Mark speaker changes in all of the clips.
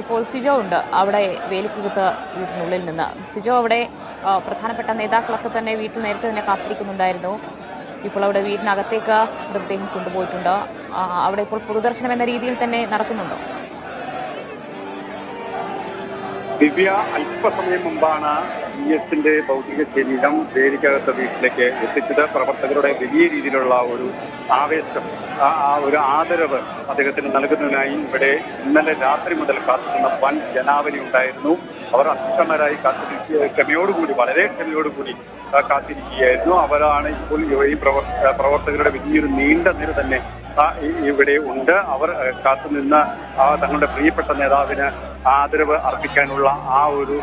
Speaker 1: ഇപ്പോൾ സിജോ ഉണ്ട്. അവിടെ വേലിക്കകത്ത് വീട്ടിനുള്ളിൽ നിന്ന്. സിജോ അവിടെ പ്രധാനപ്പെട്ട നേതാക്കളൊക്കെ തന്നെ വീട്ടിൽ നേരത്തെ തന്നെ കാത്തിരിക്കുന്നുണ്ടായിരുന്നു. ഇപ്പോൾ അവിടെ വീടിനകത്തേക്ക് മൃതദേഹം കൊണ്ടുപോയിട്ടുണ്ട്. അവിടെ ഇപ്പോൾ പൊതുദർശനം എന്ന രീതിയിൽ തന്നെ നടക്കുന്നുണ്ടോ?
Speaker 2: ദിവ്യ അല്പസമയം മുമ്പാണ് ഇ എസിന്റെ ഭൗതിക ശരീരം വേദിക്കകത്ത വീട്ടിലേക്ക് എത്തിച്ചത് പ്രവർത്തകരുടെ വലിയ രീതിയിലുള്ള ഒരു ആവേശം ആ ഒരു ആദരവ് അദ്ദേഹത്തിന് നൽകുന്നതിനായി ഇവിടെ ഇന്നലെ രാത്രി മുതൽ കാത്തിരുന്ന വൻ ജനാവലി ഉണ്ടായിരുന്നു. അവർ അക്ഷമരായി കാത്തിരിക്കുക ക്ഷമയോടുകൂടി വളരെ ക്ഷമയോടുകൂടി കാത്തിരിക്കുകയായിരുന്നു. അവരാണ് ഇപ്പോൾ ഈ പ്രവർത്തകരുടെ വലിയൊരു നീണ്ട നിര തന്നെ ഇവിടെ ഉണ്ട്. അവർ കാത്തുനിന്ന തങ്ങളുടെ പ്രിയപ്പെട്ട നേതാവിന് ആദരവ് അർപ്പിക്കാനുള്ള ആ ഒരു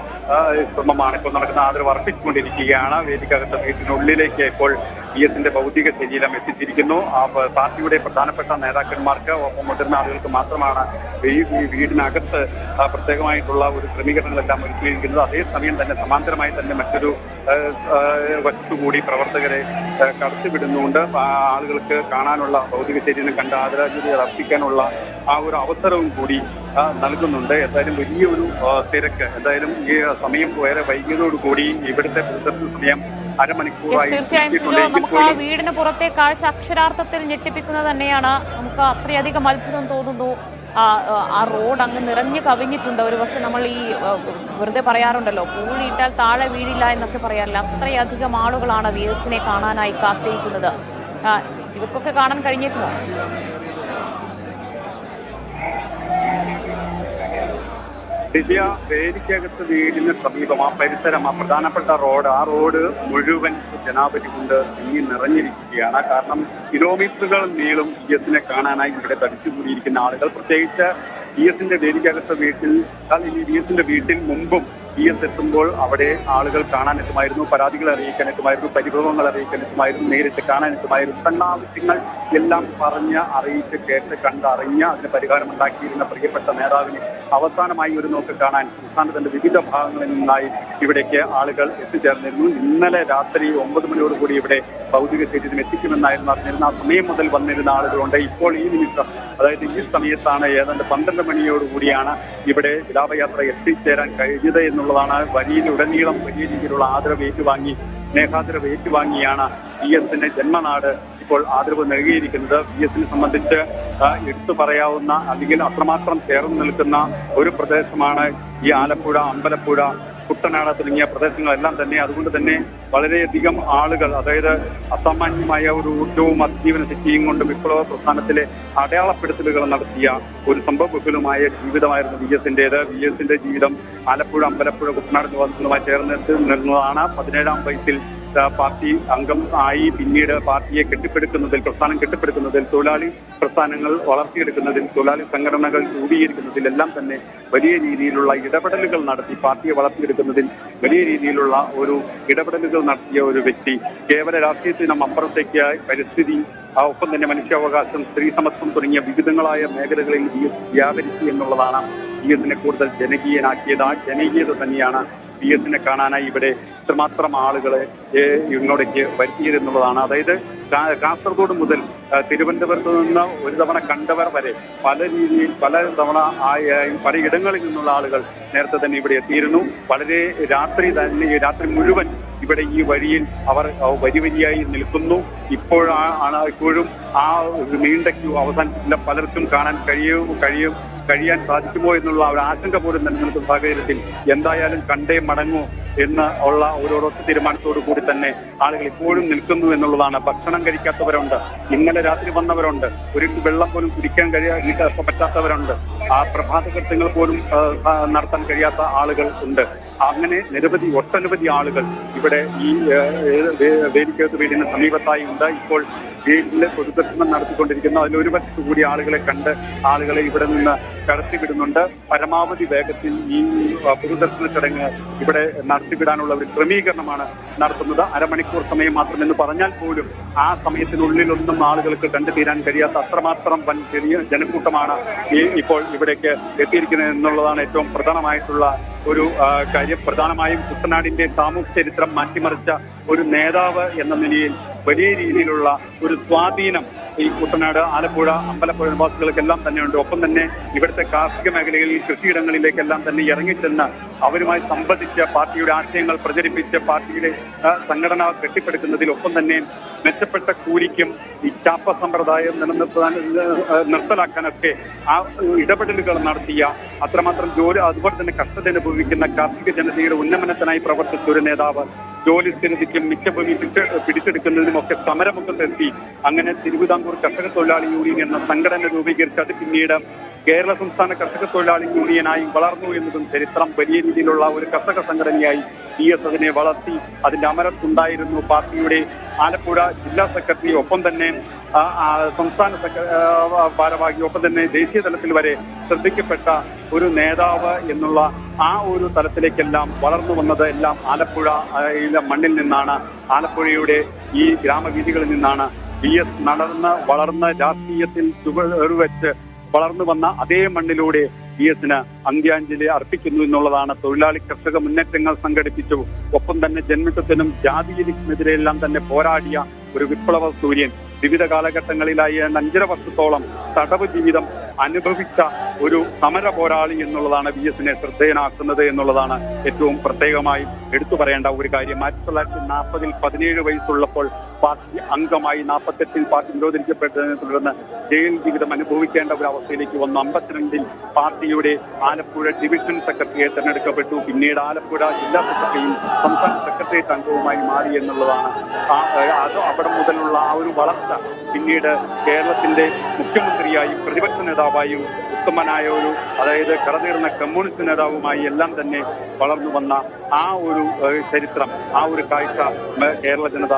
Speaker 2: ശ്രമമാണ് ഇപ്പോൾ നടക്കുന്ന ആദരവ് അർപ്പിച്ചുകൊണ്ടിരിക്കുകയാണ്. വേദിക്കകത്ത് വീട്ടിനുള്ളിലേക്ക് ഇപ്പോൾ പി എസിന്റെ ഭൗതിക ശരീരം എത്തിച്ചിരിക്കുന്നു. ആ പാർട്ടിയുടെ പ്രധാനപ്പെട്ട നേതാക്കന്മാർക്ക് ഒപ്പം മുതിർന്ന ആളുകൾക്ക് മാത്രമാണ് ഈ വീടിനകത്ത് പ്രത്യേകമായിട്ടുള്ള ഒരു ക്രമീകരണങ്ങളെല്ലാം ഒരുക്കിയിരിക്കുന്നത്. അതേസമയം തന്നെ സമാന്തരമായി തന്നെ മറ്റൊരു വശത്തുകൂടി പ്രവർത്തകരെ കടത്തിവിടുന്നുണ്ട്. ആളുകൾക്ക് കാണാനുള്ള ഭൗതിക ശരീരം കണ്ട് ആദരാഞ്ജലി അർപ്പിക്കാനുള്ള ആ ഒരു അവസരവും കൂടി നൽകുന്നുണ്ട്. എന്തായാലും വലിയൊരു തിരക്ക്. എന്തായാലും ഈ സമയം വേറെ വൈകിയതോടുകൂടി ഇവിടുത്തെ പ്രതിസന്ധി സമയം
Speaker 1: തീർച്ചയായും നമുക്ക് ആ വീടിന് പുറത്തെ കാഴ്ച അക്ഷരാർത്ഥത്തിൽ ഞെട്ടിപ്പിക്കുന്നത് തന്നെയാണ്. നമുക്ക് അത്രയധികം അത്ഭുതം തോന്നുന്നു. ആ, റോഡ് അങ്ങ് നിറഞ്ഞു കവിഞ്ഞിട്ടുണ്ട്. ഒരു പക്ഷെ നമ്മൾ ഈ വെറുതെ പറയാറുണ്ടല്ലോ പൂഴിയിട്ടാൽ താഴെ വീഴില്ല എന്നൊക്കെ പറയാറില്ല. അത്രയധികം ആളുകളാണ് വി എസിനെ കാണാനായി കാത്തിരിക്കുന്നത്. ഇവർക്കൊക്കെ കാണാൻ കഴിഞ്ഞേക്കുമോ?
Speaker 2: ദിവ്യ വേലിക്കകത്ത് വീടിന് സമീപം ആ പരിസരം ആ പ്രധാനപ്പെട്ട റോഡ് ആ റോഡ് മുഴുവൻ ജനാപതി കൊണ്ട് തിങ്ങി നിറഞ്ഞിരിക്കുകയാണ്. കാരണം കിലോമീറ്ററുകൾ നീളും ഇ എസിനെ കാണാനായി ഇവിടെ തടിച്ചുകൂടിയിരിക്കുന്ന ആളുകൾ. പ്രത്യേകിച്ച് ഇ എസിന്റെ വേലിക്കകത്ത് വീട്ടിൽ ഇ എസിന്റെ വീട്ടിൽ മുമ്പും ഇ എസ് എത്തുമ്പോൾ അവിടെ ആളുകൾ കാണാൻ എത്തുമായിരുന്നു പരാതികൾ അറിയിക്കാൻ എത്തുമായിരുന്നു പരിഭവങ്ങൾ അറിയിക്കാൻ എത്തുമായിരുന്നു നേരിട്ട് കാണാൻ എത്തുമായിരുന്നു തന്നാവശ്യങ്ങൾ എല്ലാം പറഞ്ഞ് അറിയിച്ച് കേട്ട് കണ്ടറിഞ്ഞ് അതിന് പരിഹാരം ഉണ്ടാക്കിയിരുന്ന പ്രിയപ്പെട്ട നേതാവിനെ അവസാനമായി ഒരു നോക്ക് കാണാൻ സംസ്ഥാനത്തിന്റെ വിവിധ ഭാഗങ്ങളിൽ നിന്നായി ഇവിടേക്ക് ആളുകൾ എത്തിച്ചേർന്നിരുന്നു. ഇന്നലെ രാത്രി ഒമ്പത് മണിയോടുകൂടി ഇവിടെ ഭൗതിക ശരീരം എത്തിക്കുമെന്നായിരുന്നു അറിഞ്ഞിരുന്ന ആ സമയം മുതൽ വന്നിരുന്ന ആളുകളുണ്ട്. ഇപ്പോൾ ഈ നിമിഷം അതായത് ഈ സമയത്താണ് ഏതാണ്ട് പന്ത്രണ്ട് മണിയോടുകൂടിയാണ് ഇവിടെ വിലാപയാത്ര എത്തിച്ചേരാൻ കഴിഞ്ഞത് എന്നുള്ളതാണ് വരിയിലുടനീളം വലിയ രീതിയിലുള്ള ആദരവ് ഏറ്റുവാങ്ങി സ്നേഹാദരവ് ഏറ്റുവാങ്ങിയാണ് പി എസിന്റെ ജന്മനാട് ഇപ്പോൾ ആദരവ് നൽകിയിരിക്കുന്നത്. പി എസിനെ സംബന്ധിച്ച് എടുത്തു പറയാവുന്ന അല്ലെങ്കിൽ അത്രമാത്രം ചേർന്ന് നിൽക്കുന്ന ഒരു പ്രദേശമാണ് ഈ ആലപ്പുഴ അമ്പലപ്പുഴ കുട്ടനാട് തുടങ്ങിയ പ്രദേശങ്ങളെല്ലാം തന്നെ അതുകൊണ്ട് തന്നെ വളരെയധികം ആളുകൾ അതായത് അസാമാന്യമായ ഒരു ഊർജവും അതിജീവന ശക്തിയും കൊണ്ട് വിപ്ലവ പ്രസ്ഥാനത്തിലെ അടയാളപ്പെടുത്തലുകൾ നടത്തിയ ഒരു സംഭവബഹുലമായ ജീവിതമായിരുന്നു വി എസിന്റേത് വി എസിന്റെ ജീവിതം ആലപ്പുഴ അമ്പലപ്പുഴ കുട്ടനാട് നിവാസികളുമായി ചേർന്ന് നിന്നതാണ് പതിനേഴാം വയസ്സിൽ പാർട്ടി അംഗം ആയി പിന്നീട് പാർട്ടിയെ കെട്ടിപ്പടുക്കുന്നതിൽ പ്രസ്ഥാനം കെട്ടിപ്പടുക്കുന്നതിൽ തൊഴിലാളി പ്രസ്ഥാനങ്ങൾ വളർത്തിയെടുക്കുന്നതിൽ തൊഴിലാളി സംഘടനകൾ രൂപീകരിക്കുന്നതിൽ എല്ലാം തന്നെ വലിയ രീതിയിലുള്ള ഇടപെടലുകൾ നടത്തി പാർട്ടിയെ വളർത്തിയെടുക്കുന്നതിൽ വലിയ രീതിയിലുള്ള ഒരു ഇടപെടലുകൾ നടത്തിയ ഒരു വ്യക്തി. കേവല രാഷ്ട്രീയത്തിനും അപ്പുറത്തേക്ക് പരിസ്ഥിതി ഒപ്പം തന്നെ മനുഷ്യാവകാശം സ്ത്രീ സമത്വം തുടങ്ങിയ വിവിധങ്ങളായ മേഖലകളിൽ ബി എസ് വ്യാപരിച്ചു എന്നുള്ളതാണ് ബി എസിനെ കൂടുതൽ ജനകീയനാക്കിയത്. ആ ജനകീയത തന്നെയാണ് ബി എസിനെ കാണാനായി ഇവിടെ ഇത്രമാത്രം ആളുകളെ ഇങ്ങോട്ടേക്ക് വരുത്തിയത് എന്നുള്ളതാണ്. അതായത് കാസർഗോഡ് മുതൽ തിരുവനന്തപുരത്ത് നിന്ന് ഒരു തവണ കണ്ടവർ വരെ പല രീതിയിൽ പല തവണ പലയിടങ്ങളിൽ നിന്നുള്ള ആളുകൾ നേരത്തെ തന്നെ ഇവിടെ എത്തിയിരുന്നു. വളരെ രാത്രി തന്നെ രാത്രി മുഴുവൻ ഇവിടെ ഈ വഴിയിൽ അവർ വരിവരിയായി വരി വരിയായി നിൽക്കുന്നു. ഇപ്പോഴാണ് ഇപ്പോഴും ആ നീണ്ട ക്യൂ അവസാനിച്ചിട്ടില്ല. പലർക്കും കാണാൻ കഴിയും കഴിയും കഴിയാൻ സാധിക്കുമോ എന്നുള്ള ഒരു ആശങ്ക പോലും നിലനിൽക്കുന്ന സാഹചര്യത്തിൽ എന്തായാലും കണ്ടേ മടങ്ങൂ എന്ന് ഉള്ള ഒരു തീരുമാനത്തോടു കൂടി തന്നെ ആളുകൾ ഇപ്പോഴും നിൽക്കുന്നു എന്നുള്ളതാണ്. ഭക്ഷണം കഴിക്കാത്തവരുണ്ട് ഇന്നലെ രാത്രി വന്നവരുണ്ട് ഒരു വെള്ളം പോലും കുടിക്കാൻ കഴിയാ പറ്റാത്തവരുണ്ട്. ആ പ്രഭാത കൃത്യങ്ങൾ പോലും നടത്താൻ കഴിയാത്ത ആളുകൾ ഉണ്ട്. അങ്ങനെ നിരവധി ഒട്ടനവധി ആളുകൾ ഇവിടെ ഈ വേദിക്കകത്ത് വീടിന് സമീപത്തായി ഉണ്ട് ഇപ്പോൾ വീട്ടിലെ പൊതുദർശനം നടത്തിക്കൊണ്ടിരിക്കുന്നു ഒരു വശത്ത് കൂടി ആളുകളെ കണ്ട് ആളുകളെ ഇവിടെ നിന്ന് കടത്തിവിടുന്നുണ്ട്. പരമാവധി വേഗത്തിൽ ഈ പൊതുദർശന ചടങ്ങ് ഇവിടെ നടത്തിവിടാനുള്ള ഒരു ക്രമീകരണമാണ് നടത്തുന്നത്. അരമണിക്കൂർ സമയം മാത്രം എന്ന് പറഞ്ഞാൽ പോലും ആ സമയത്തിനുള്ളിലൊന്നും ആളുകൾക്ക് കണ്ടുതീരാൻ കഴിയാത്ത അത്രമാത്രം വൻ ചെറിയ ജനക്കൂട്ടമാണ് ഈ ഇപ്പോൾ ഇവിടേക്ക് എത്തിയിരിക്കുന്നത് എന്നുള്ളതാണ് ഏറ്റവും പ്രധാനമായിട്ടുള്ള ഒരു കാര്യം. പ്രധാനമായും കുട്ടനാടിന്റെ സാമൂഹ്യ ചരിത്രം മാറ്റിമറിച്ച ഒരു നേതാവ് എന്ന നിലയിൽ വലിയ രീതിയിലുള്ള ഒരു സ്വാധീനം ഈ കുട്ടനാട് ആലപ്പുഴ അമ്പലപ്പുഴ നിവാസികൾക്കെല്ലാം തന്നെയുണ്ട്. ഒപ്പം തന്നെ ഇവിടുത്തെ കാർഷിക മേഖലകളിൽ കൃഷിയിടങ്ങളിലേക്കെല്ലാം തന്നെ ഇറങ്ങിച്ചെന്ന് അവരുമായി സംബന്ധിച്ച പാർട്ടിയുടെ ആശയങ്ങൾ പ്രചരിപ്പിച്ച് പാർട്ടിയുടെ സംഘടന കെട്ടിപ്പടുക്കുന്നതിൽ ഒപ്പം തന്നെ മെച്ചപ്പെട്ട കൂലിക്കും ഈ ചാപ്പ സമ്പ്രദായം നിലനിർത്താൻ നിർത്തലാക്കാനൊക്കെ ആ ഇടപെടലുകൾ നടത്തിയ അത്രമാത്രം ജോലി അതുപോലെ തന്നെ കഷ്ടത അനുഭവിക്കുന്ന കാർഷിക ജനതയുടെ ഉന്നമനത്തിനായി പ്രവർത്തിച്ച ഒരു നേതാവ് ജോലി സ്ഥിരതയ്ക്കും മിച്ചഭൂമി പിടിച്ച് പിടിച്ചെടുക്കുന്നതിനും ഒക്കെ സമരമുഖത്തെത്തി. അങ്ങനെ തിരുവിതാംകൂർ കർഷക തൊഴിലാളി യൂണിയൻ എന്ന സംഘടന രൂപീകരിച്ച് അത് പിന്നീട് കേരള സംസ്ഥാന കർഷക തൊഴിലാളി യൂണിയനായി വളർന്നു എന്നതും ചരിത്രം വലിയ രീതിയിലുള്ള ഒരു കർഷക സംഘടനയായി പി എസ് അതിനെ വളർത്തി അതിന്റെ അമരത്തുണ്ടായിരുന്നു. പാർട്ടിയുടെ ആലപ്പുഴ ജില്ലാ സെക്രട്ടറി ഒപ്പം തന്നെ സംസ്ഥാന ഭാരവാഹി ഒപ്പം തന്നെ ദേശീയ തലത്തിൽ വരെ ശ്രദ്ധിക്കപ്പെട്ട ഒരു നേതാവ് എന്നുള്ള ആ ഒരു തലത്തിലേക്കെല്ലാം വളർന്നു വന്നത് എല്ലാം ആലപ്പുഴ ആ, മണ്ണിൽ നിന്നാണ്. ആലപ്പുഴയുടെ ഈ ഗ്രാമവീഥികളിൽ നിന്നാണ്. ബി എസ് നടന്ന് വളർന്ന രാഷ്ട്രീയത്തിൽ ചുവടുവെച്ച് വളർന്നു വന്ന അതേ മണ്ണിലൂടെ ഇ എസിന് അന്ത്യാഞ്ജലി അർപ്പിക്കുന്നു എന്നുള്ളതാണ്. തൊഴിലാളി കർഷക മുന്നേറ്റങ്ങൾ സംഘടിപ്പിച്ചു. ഒപ്പം തന്നെ ജന്മിത്വത്തിനും ജാതിയിലിക്കുമെതിരെയെല്ലാം തന്നെ പോരാടിയ ഒരു വിപ്ലവ സൂര്യൻ. വിവിധ കാലഘട്ടങ്ങളിലായി അഞ്ചര വർഷത്തോളം തടവ് ജീവിതം അനുഭവിച്ച ഒരു സമര പോരാളി എന്നുള്ളതാണ് വി എസിനെ ശ്രദ്ധേയനാക്കുന്നത് എന്നുള്ളതാണ് ഏറ്റവും പ്രത്യേകമായി എടുത്തു പറയേണ്ട ഒരു കാര്യം. ആയിരത്തി തൊള്ളായിരത്തി നാൽപ്പതിൽ പതിനേഴ് വയസ്സുള്ളപ്പോൾ പാർട്ടി അംഗമായി നാൽപ്പത്തെട്ടിൽ പാർട്ടി നിരോധിക്കപ്പെട്ടതിനെ തുടർന്ന് ജയിൽ ജീവിതം അനുഭവിക്കേണ്ട ഒരു അവസ്ഥയിലേക്ക് വന്നു. അമ്പത്തിരണ്ടിൽ പാർട്ടിയുടെ ആലപ്പുഴ ഡിവിഷൻ സെക്രട്ടറിയെ തെരഞ്ഞെടുക്കപ്പെട്ടു. പിന്നീട് ആലപ്പുഴ ജില്ലാ സെക്രട്ടറിയും സംസ്ഥാന സെക്രട്ടേറിയറ്റ് അംഗവുമായി മാറി എന്നുള്ളതാണ്. അത് അവിടെ മുതലുള്ള ആ ഒരു വളർച്ച പിന്നീട് കേരളത്തിന്റെ മുഖ്യമന്ത്രിയായും പ്രതിപക്ഷ നേതാവായും ഉത്തമനായ ഒരു അതായത് കടതീർന്ന കമ്മ്യൂണിസ്റ്റ് നേതാവുമായി എല്ലാം തന്നെ വളർന്നു വന്ന ആ ഒരു ചരിത്രം ആ ഒരു കാഴ്ച കേരള ജനത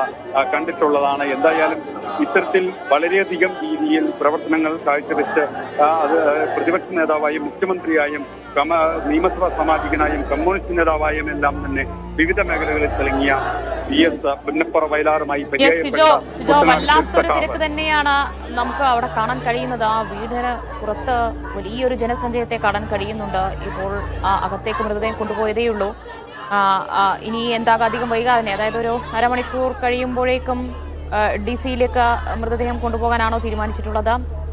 Speaker 2: കണ്ടിട്ടുള്ളതാണ്. എന്തായാലും ഇത്തരത്തിൽ വളരെയധികം രീതിയിൽ പ്രവർത്തനങ്ങൾ കാഴ്ചവെച്ച് അത് പ്രതിപക്ഷ നേതാവായും മുഖ്യമന്ത്രിയായും നിയമസഭാ സാമാജികനായും കമ്മ്യൂണിസ്റ്റ് നേതാവായും എല്ലാം തന്നെ വിവിധ മേഖലകളിൽ തിളങ്ങിയ
Speaker 1: സിജോ സിജോ വല്ലാത്തൊരു തിരക്ക് തന്നെയാണ് നമുക്ക് അവിടെ കാണാൻ കഴിയുന്നത്. ആ വീടിന് പുറത്ത് വലിയൊരു ജനസഞ്ചയത്തെ കാണാൻ കഴിയുന്നുണ്ട്. ഇപ്പോൾ ആ അകത്തേക്ക് മൃതദേഹം കൊണ്ടുപോയതേ ഉള്ളൂ. ആ, ആ, ഇനി എന്താകും? അധികം വൈകാതെ അതായത് ഒരു അരമണിക്കൂർ കഴിയുമ്പോഴേക്കും ഡി സിയിലേക്ക് മൃതദേഹം കൊണ്ടുപോകാനാണോ തീരുമാനിച്ചിട്ടുള്ളത്?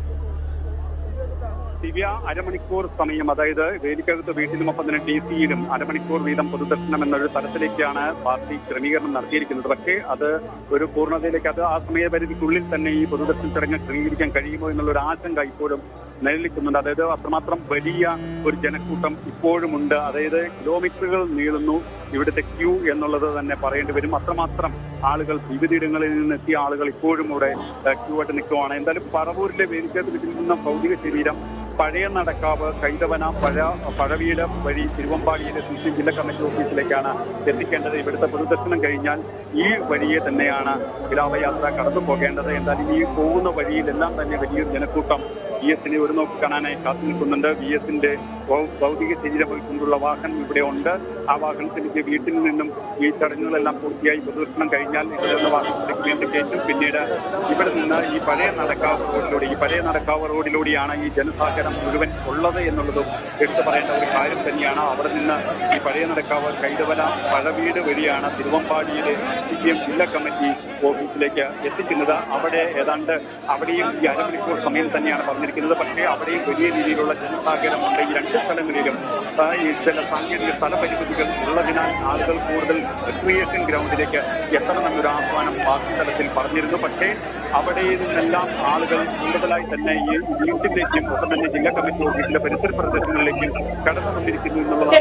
Speaker 2: ദിവ്യ അരമണിക്കൂർ സമയം അതായത് വേദിക്കകത്ത് വീട്ടിലും ഒപ്പം തന്നെ ഡി സിയിലും അരമണിക്കൂർ വീതം പൊതുദർശനം എന്നൊരു തലത്തിലേക്കാണ് പാർട്ടി ക്രമീകരണം നടത്തിയിരിക്കുന്നത്. പക്ഷേ അത് ഒരു പൂർണതയിലേക്ക് അത് ആ സമയപരിധിക്കുള്ളിൽ തന്നെ ഈ പൊതുദർശന ചടങ്ങ് ക്രമീകരിക്കാൻ കഴിയുമോ എന്നുള്ള ഒരു ആശങ്ക ഇപ്പോഴും നിലനിൽക്കുന്നുണ്ട് അതായത് അത്രമാത്രം വലിയ ഒരു ജനക്കൂട്ടം ഇപ്പോഴുമുണ്ട്. അതായത് കിലോമീറ്ററുകൾ നീളുന്നു ഇവിടുത്തെ ക്യൂ എന്നുള്ളത് തന്നെ പറയേണ്ടി വരും. അത്രമാത്രം ആളുകൾ വിവിധയിടങ്ങളിൽ നിന്ന് എത്തിയ ആളുകൾ ഇപ്പോഴും ഇവിടെ ക്യൂ ആയിട്ട് നിൽക്കുവാണ്. എന്തായാലും പറവൂരിലെ വേദിക്കകത്ത് കിട്ടിയിരിക്കുന്ന ഭൗതിക ശരീരം പഴയ നടക്കാവ് കൈതവന പഴ പഴവീട് വഴി തിരുവമ്പാടിയിലെ സി ജില്ലാ കമ്മിറ്റി ഓഫീസിലേക്കാണ് എത്തിക്കേണ്ടത്. ഇവിടുത്തെ പൊതുദർശനം കഴിഞ്ഞാൽ ഈ വഴിയെ തന്നെയാണ് ഗ്രാമയാത്ര കടന്നു പോകേണ്ടത് എന്നാൽ ഈ പോകുന്ന വഴിയിലെല്ലാം തന്നെ വലിയൊരു ജനക്കൂട്ടം ബി എസിനെ ഒരു നോക്കി കാണാനായി കാത്തു നിൽക്കുന്നുണ്ട്. വി എസിന്റെ ഭൗതിക ശരീരം കൊണ്ടുള്ള വാഹനം ഇവിടെ ഉണ്ട്. ആ വാഹനത്തിലേക്ക് വീട്ടിൽ നിന്നും ഈ ചടങ്ങുകളെല്ലാം പൂർത്തിയായി പ്രദർശനം കഴിഞ്ഞാൽ നിന്ന് വാഹനത്തിലേക്ക് വീണ്ടും കയറ്റും. പിന്നീട് ഇവിടെ നിന്ന് ഈ പഴയ നടക്കാവ് റോഡിലൂടെ ഈ പഴയ നടക്കാവ് റോഡിലൂടെയാണ് ഈ ജനസാഗരം മുഴുവൻ ഉള്ളത് എന്നുള്ളതും എടുത്തു പറയേണ്ട ഒരു കാര്യം തന്നെയാണ്. അവിടെ നിന്ന് ഈ പഴയ നടക്കാവ് കൈതവല പഴവീട് വഴിയാണ് തിരുവമ്പാടിയിലെ സി പി എം ജില്ലാ കമ്മിറ്റി ഓഫീസിലേക്ക് എത്തിക്കുന്നത്. അവിടെ ഏതാണ്ട് അവിടെയും ഈ അരമണിക്കൂർ സമയം തന്നെയാണ് പറഞ്ഞിരിക്കുന്നത്. പക്ഷേ അവിടെയും വലിയ രീതിയിലുള്ള ജനസാഗരമുണ്ട്. ഈ രണ്ട് സ്ഥലങ്ങളിലും ഈ ചില സാങ്കേതിക സ്ഥലപരിമിതികൾ ഉള്ളതിനാൽ ആളുകൾ കൂടുതൽ റിക്രിയേഷൻ ഗ്രൗണ്ടിലേക്ക് എത്തണമെന്നൊരു ആഹ്വാനം പാർട്ടി തലത്തിൽ പറഞ്ഞിരുന്നു. പക്ഷേ അവിടെ നിന്നെല്ലാം ആളുകൾ കൂടുതലായി തന്നെ ഈ വീട്ടിലേക്കും ഒപ്പം തന്നെ ജില്ലാ കമ്മിറ്റി ഓഫീസിലെ പരിസര പ്രദേശങ്ങളിലേക്കും കടന്നു വന്നിരിക്കുന്നു എന്നുള്ളത്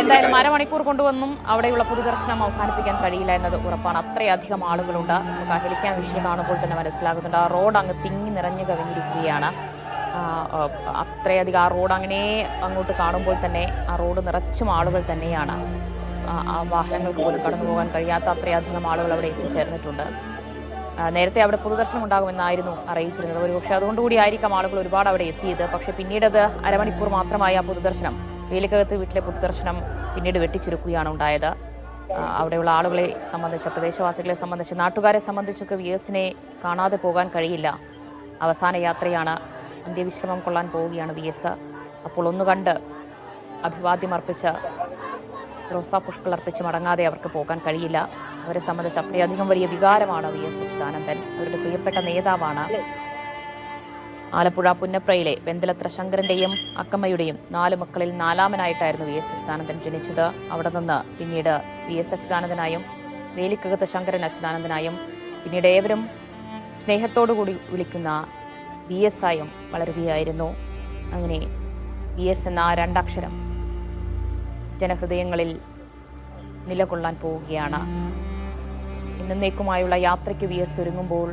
Speaker 1: എന്തായാലും അരമണിക്കൂർ കൊണ്ടുവന്നും അവിടെയുള്ള പൊതുദർശനം അവസാനിപ്പിക്കാൻ കഴിയില്ല എന്നത് ഉറപ്പാണ്. അത്രയധികം ആളുകളുണ്ട്. നമുക്ക് ആ ഹെലിക്കാൻ വിഷയം കാണുമ്പോൾ തന്നെ മനസ്സിലാകുന്നുണ്ട്. ആ റോഡ് അങ്ങ് തിങ്ങി നിറഞ്ഞു കവിഞ്ഞിരിക്കുകയാണ്. ആ, അത്രയധികം ആ റോഡ് അങ്ങനെ അങ്ങോട്ട് കാണുമ്പോൾ തന്നെ ആ റോഡ് നിറച്ചും ആളുകൾ തന്നെയാണ്. ആ, വാഹനങ്ങൾക്ക് പോലും കടന്നു പോകാൻ കഴിയാത്ത അത്രയധികം ആളുകൾ അവിടെ എത്തിച്ചേർന്നിട്ടുണ്ട്. നേരത്തെ അവിടെ പൊതുദർശനം ഉണ്ടാകുമെന്നായിരുന്നു അറിയിച്ചിരുന്നത്. ഒരുപക്ഷെ അതുകൊണ്ടുകൂടി ആയിരിക്കാം ആളുകൾ ഒരുപാട് അവിടെ എത്തിയത്. പക്ഷേ പിന്നീട് അത് അരമണിക്കൂർ മാത്രമായി ആ പൊതുദർശനം വേലിക്കകത്ത് വീട്ടിലെ പൊതുദർശനം പിന്നീട് വെട്ടിച്ചുരുക്കുകയാണ് ഉണ്ടായത്. അവിടെയുള്ള ആളുകളെ സംബന്ധിച്ച് പ്രദേശവാസികളെ സംബന്ധിച്ച് നാട്ടുകാരെ സംബന്ധിച്ചൊക്കെ വി എസിനെ കാണാതെ പോകാൻ കഴിയില്ല. അവസാന യാത്രയാണ് അന്ത്യവിശ്രമം കൊള്ളാൻ പോവുകയാണ് വി എസ്. അപ്പോൾ ഒന്ന് കണ്ട് അഭിവാദ്യം അർപ്പിച്ച് റോസാ പുഷ്കൾ അർപ്പിച്ച് മടങ്ങാതെ അവർക്ക് പോകാൻ കഴിയില്ല. അവരെ സംബന്ധിച്ച് അത്രയധികം വലിയ വികാരമാണ് വി എസ് അച്യുതാനന്ദൻ അവരുടെ പ്രിയപ്പെട്ട നേതാവാണ് ആലപ്പുഴ പുന്നപ്രയിലെ വെന്തലത്ര ശങ്കരന്റെയും അക്കമ്മയുടെയും നാല് മക്കളിൽ നാലാമനായിട്ടായിരുന്നു വി എസ് അച്യുതാനന്ദൻ ജനിച്ചത്. അവിടെ നിന്ന് പിന്നീട് വി എസ് അച്യുതാനന്ദനായും വേലിക്കകത്ത് ശങ്കരൻ അച്യുതാനന്ദനായും പിന്നീട് ഏവരും സ്നേഹത്തോടു കൂടി വിളിക്കുന്ന ബി എസ് ആയും വളരുകയായിരുന്നു. അങ്ങനെ ബി എസ് എന്ന ആ രണ്ടക്ഷരം ജനഹൃദയങ്ങളിൽ നിലകൊള്ളാൻ പോവുകയാണ്. എന്നേക്കുമായുള്ള യാത്രയ്ക്ക് വി എസ് ഒരുങ്ങുമ്പോൾ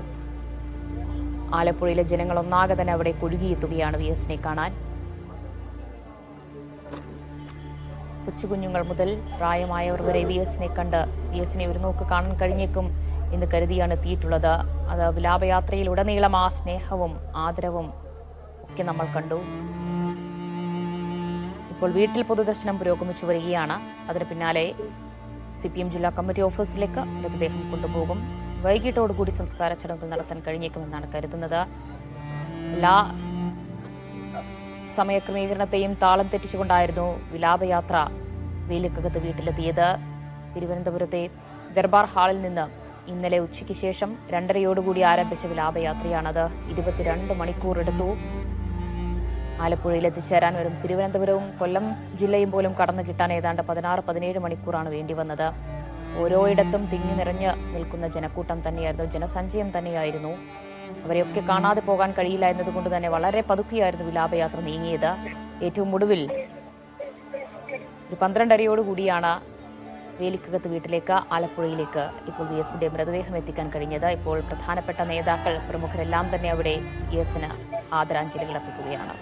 Speaker 1: ആലപ്പുഴയിലെ ജനങ്ങൾ ഒന്നാകെ തന്നെ അവിടെ കൊഴുകിയെത്തുകയാണ് വി എസിനെ കാണാൻ. കൊച്ചുകുഞ്ഞുങ്ങൾ മുതൽ പ്രായമായവർ വരെ വി എസിനെ കണ്ട് വി എസിനെ ഒരു നോക്ക് കാണാൻ കഴിഞ്ഞേക്കും. എന്ന് കരുതിയാണ് എത്തിയിട്ടുള്ളത്. അത് വിലാപയാത്രയിലുടനീളം ആ സ്നേഹവും ആദരവും ഒക്കെ നമ്മൾ കണ്ടു. ഇപ്പോൾ വീട്ടിൽ പൊതുദർശനം പുരോഗമിച്ചു വരികയാണ്. അതിന് പിന്നാലെ സി പി എം ജില്ലാ കമ്മിറ്റി ഓഫീസിലേക്ക് മൃതദേഹം കൊണ്ടുപോകും. വൈകിട്ടോടുകൂടി സംസ്കാര ചടങ്ങുകൾ നടത്താൻ കഴിഞ്ഞേക്കുമെന്നാണ് കരുതുന്നത്. എല്ലാ സമയക്രമീകരണത്തെയും താളം തെറ്റിച്ചുകൊണ്ടായിരുന്നു വിലാപയാത്ര വേലിക്കകത്ത് വീട്ടിലെത്തിയത്. തിരുവനന്തപുരത്തെ ദർബാർ ഹാളിൽ നിന്ന് ഇന്നലെ ഉച്ചയ്ക്ക് ശേഷം രണ്ടരയോടുകൂടി ആരംഭിച്ച വിലാപയാത്രയാണത്. ഇരുപത്തിരണ്ട് മണിക്കൂർ എടുത്തു. ആലപ്പുഴയിൽ എത്തിച്ചേരാൻ വരും തിരുവനന്തപുരവും കൊല്ലം ജില്ലയും പോലും കടന്നു കിട്ടാൻ ഏതാണ്ട് പതിനാറ് പതിനേഴ് മണിക്കൂറാണ് വേണ്ടി വന്നത് ഓരോയിടത്തും തിങ്ങി നിറഞ്ഞ് നിൽക്കുന്ന ജനക്കൂട്ടം തന്നെയായിരുന്നു. ജനസഞ്ചയം തന്നെയായിരുന്നു. അവരെയൊക്കെ കാണാതെ പോകാൻ കഴിയില്ല എന്നതുകൊണ്ട് തന്നെ വളരെ പതുക്കെയായിരുന്നു വിലാപയാത്ര നീങ്ങിയത്. ഏറ്റവും ഒടുവിൽ ഒരു പന്ത്രണ്ടരയോടുകൂടിയാണ് വേലിക്കകത്ത് വീട്ടിലേക്ക് ആലപ്പുഴയിലേക്ക് ഇപ്പോൾ വി എസിന്റെ മൃതദേഹം എത്തിക്കാൻ കഴിഞ്ഞത്. ഇപ്പോൾ പ്രധാനപ്പെട്ട നേതാക്കൾ പ്രമുഖരെല്ലാം തന്നെ അവിടെ വി എസിന് ആദരാഞ്ജലികൾ അർപ്പിക്കുകയാണ്.